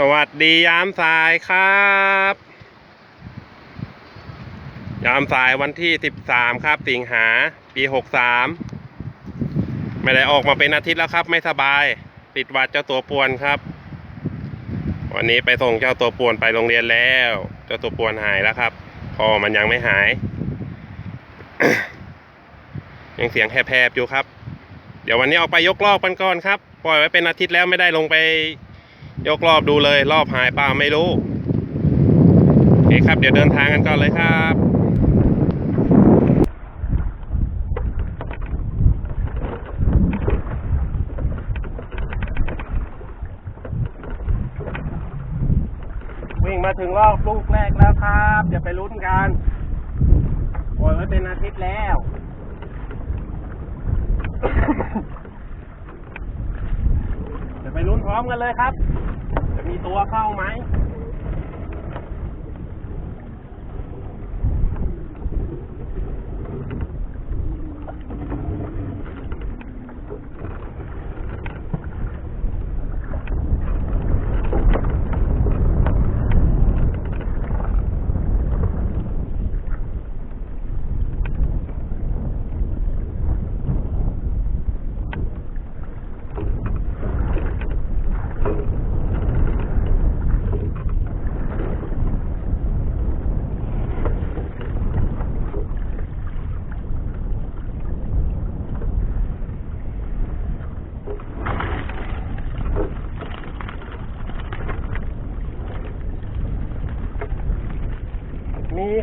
สวัสดียามสายครับ ยามสายวันที่ 13 ครับ สิงหา ปี 63 ไม่ได้ออกมาเป็นอาทิตย์แล้วครับ ไม่สบาย ติดหวัดเจ้าตัวป่วนครับ วันนี้ไปส่งเจ้าตัวป่วนไปโรงเรียนแล้ว เจ้าตัวป่วนหายแล้วครับ พอมันยังไม่หาย ยังเสียงแหบๆอยู่ครับ เดี๋ยววันนี้ออกไปยกรอบกันก่อนครับ ปล่อยไว้เป็นอาทิตย์แล้วไม่ได้ลงไป ยกรอบดูเลย รอบหายปล่าไม่รู้โอเคครับ เดี๋ยวเดินทางกันก่อนเลยครับวิ่งมาถึงรอบลูกแรกแล้วครับอย่าไปลุ้นกันปล่อยไว้เป็นอาทิตย์แล้วเดี๋ยวไปลุ้นพร้อมกันเลยครับ ตัวเข้าไหม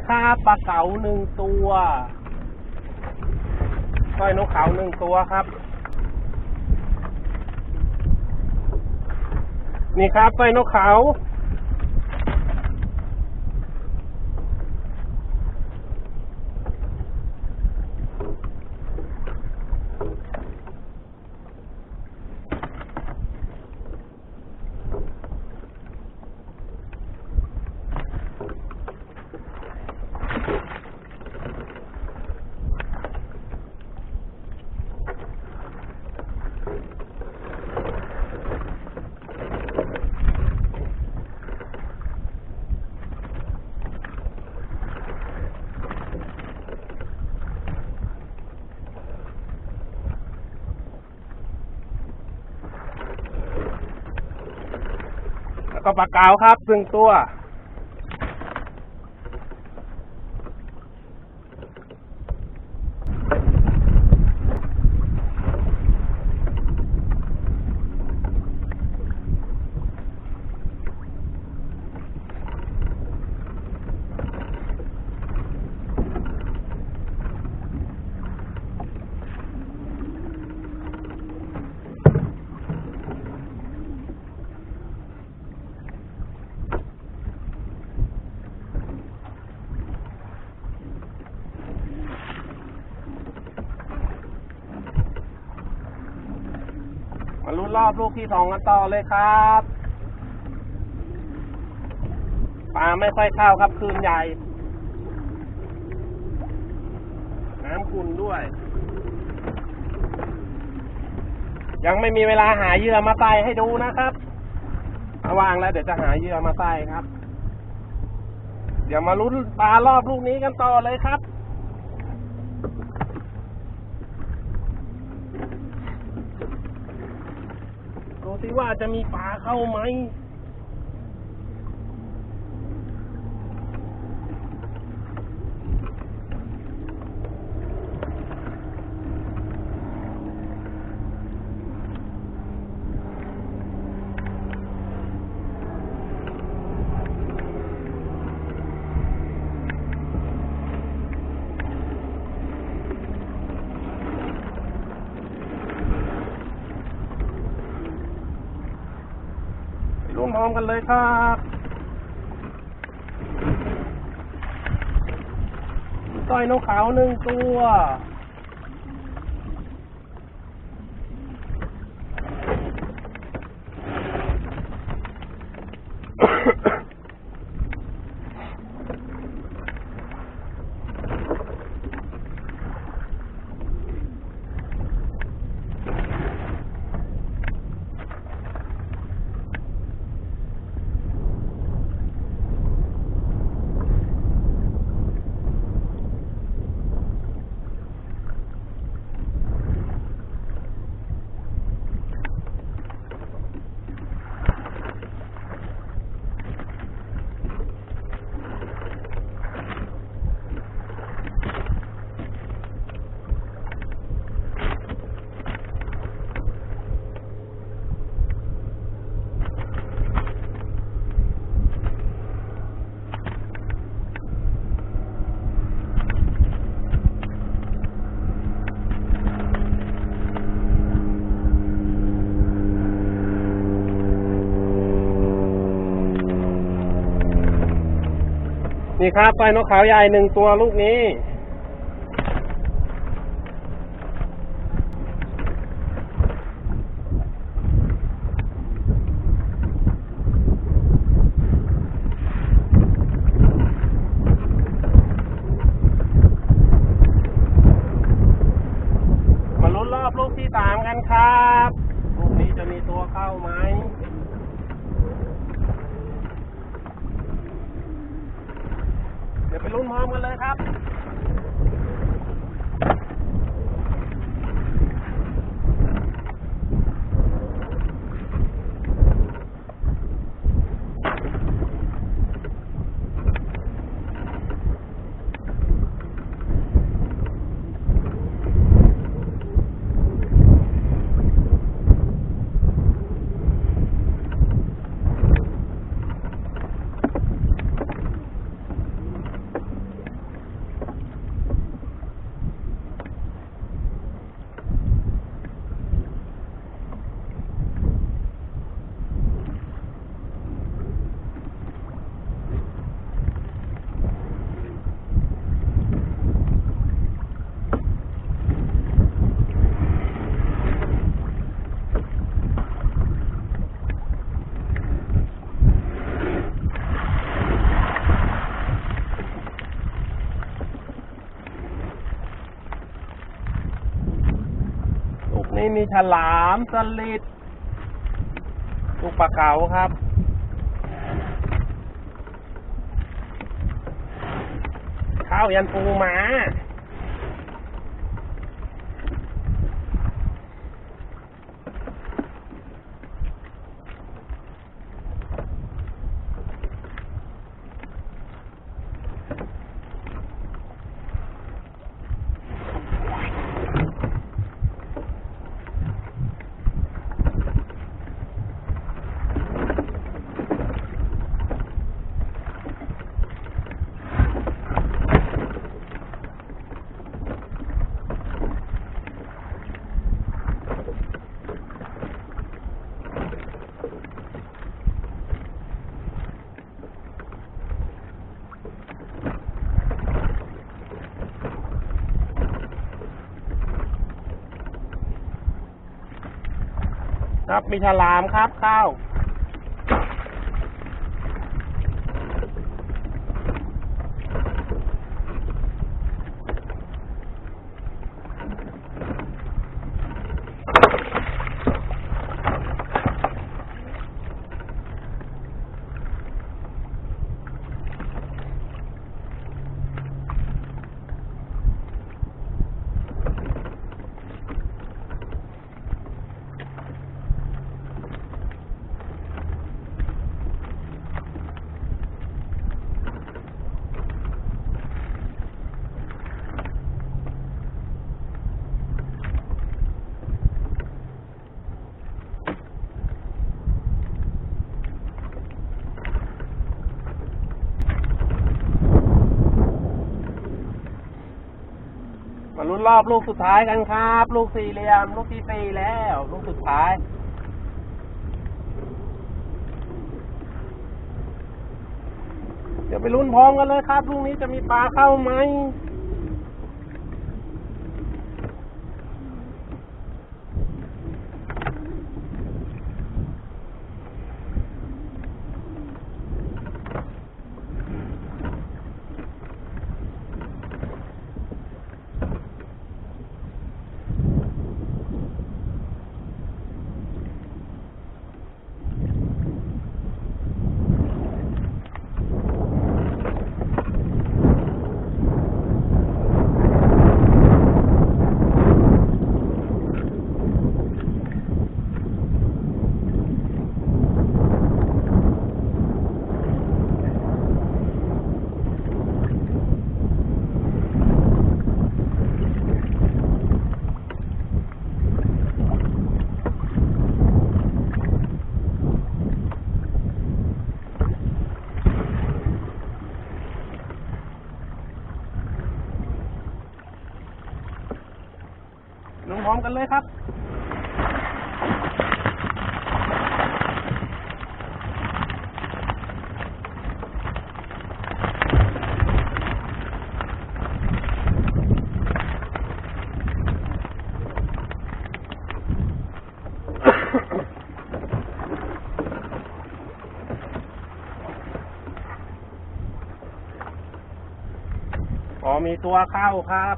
มีค่าปลาเก๋าหนึ่งตัวสร้อยนกเขาหนึ่งตัวครับ นี่ครับสร้อยนกเขา ปลาเก๋าครับซึ่งตัว มาลุ้น รอบลูกที่สองกันต่อเลยครับปลาไม่ค่อยเข้าครับคืนใหญ่ น้ำขุ่นด้วย ยังไม่มีเวลาหาเหยื่อมาใส่ให้ดูนะครับมาวางแล้วเดี๋ยวจะหาเหยื่อมาใส่ครับ เดี๋ยวมาลุ้นปลารอบลูกนี้กันต่อเลยครับ ดู สิว่าจะมีปลาเข้าไหม มพร้อมกันเลยครับต้อยนกขาวหนึ่งตัว ม นี่ครับไฟนกขาวใหญ่หนึ่งตัวลูกนี้ มาลุ้นรอบลูกที่สามกันครับ ลูกนี้จะมีตัวเข้าไหม เดี๋ยวไปลุ้นพร้อมกันเลยครับ ลูกนี้ มีฉลามสลิดลูกปลาเก๋าครับ ข้าวยันปูหมา ครับมีฉลามครับข้าว ลุ้นรอบลูกสุดท้ายกันครับ ลูกสี่เหลี่ยม ลูกที่สี่แล้ว ลูกสุดท้ายเดี๋ยวไปลุ้นพร้อมกันเลยครับลูกนี้จะมีปลาเข้าไหม เลยครับอ๋อมีตัวเข้าครับ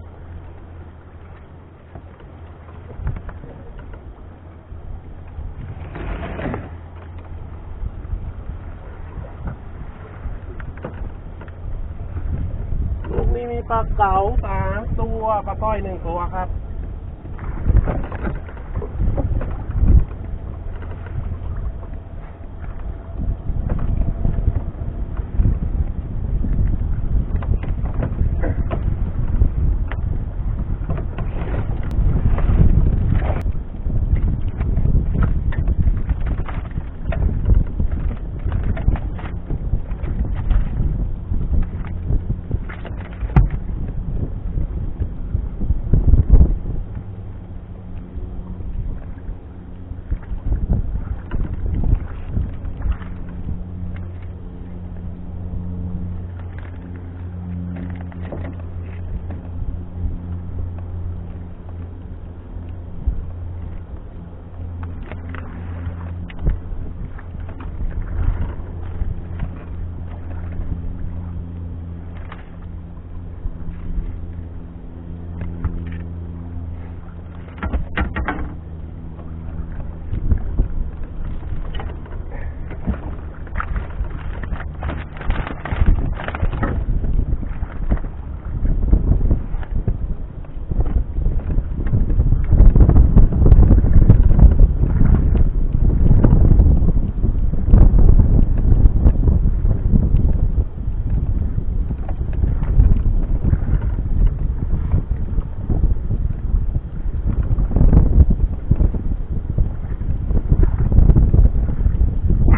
ปลาเก๋าสามตัวปลาต้อยหนึ่งตัวครับ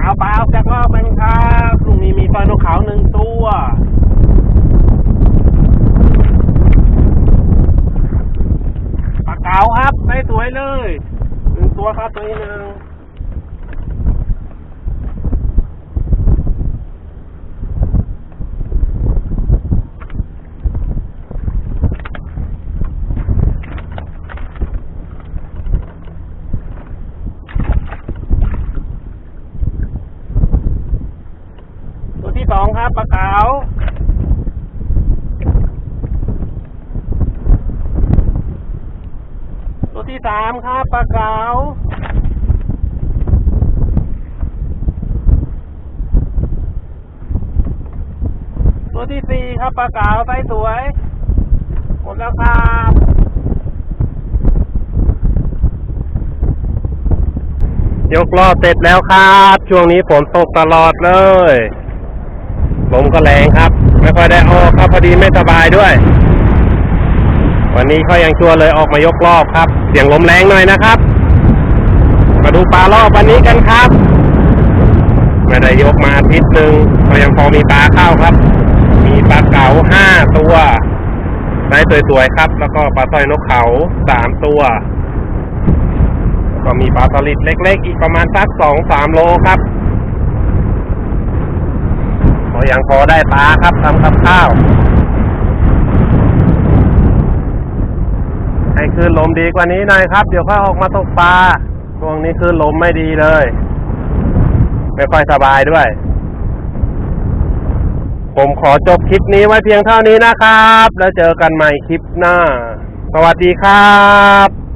เอาเปล่าจากรอบเป็นครับลุงนี้มีปลานกเขาหนึ่งตัว ปลาเก๋าครับได้สวย เลยหนึ่งตัวครับตัวนี้หนึ่งตัวที่สองครับปลาเก๋าว ที่สามครับปลาเก๋าตัวที่สี่ครับปลาเก๋าไซส์สวยหมดแล้วครับยกล้อเสร็จแล้วครับ ช่วงนี้ฝนตกตลอดเลยลมก็แรงครับ ไม่ค่อยได้ออกครับพอดีไม่สบายด้วย วันนี้เขายังชวเลยออกมายกรอบครับ เสียงลมแรงหน่อยนะครับ มาดูปลารอบวันนี้กันครับไม่ได้ยกมาทิตย์หนึ่งก็ยังพอมีปลาเข้าครับ มีปลาเก๋าห้าตัวไซส์สวยๆครับ แล้วก็ปลาสร้อยนกเขาสามตัว ก็มีปลาสลิดเล็ก ๆ อีกประมาณสักสองสามโลครับก็ยังพอได้ปลาครับทำกับข้าว ให้ คลื่นลมดีกว่านี้หน่อยครับ เดี๋ยวค่อยออกมาตกปลาช่วงนี้คลื่นลมไม่ดีเลย ไม่ค่อยสบายด้วย ผมขอจบคลิปนี้ไว้เพียงเท่านี้นะครับ แล้วเจอกันใหม่คลิปหน้า สวัสดีครับ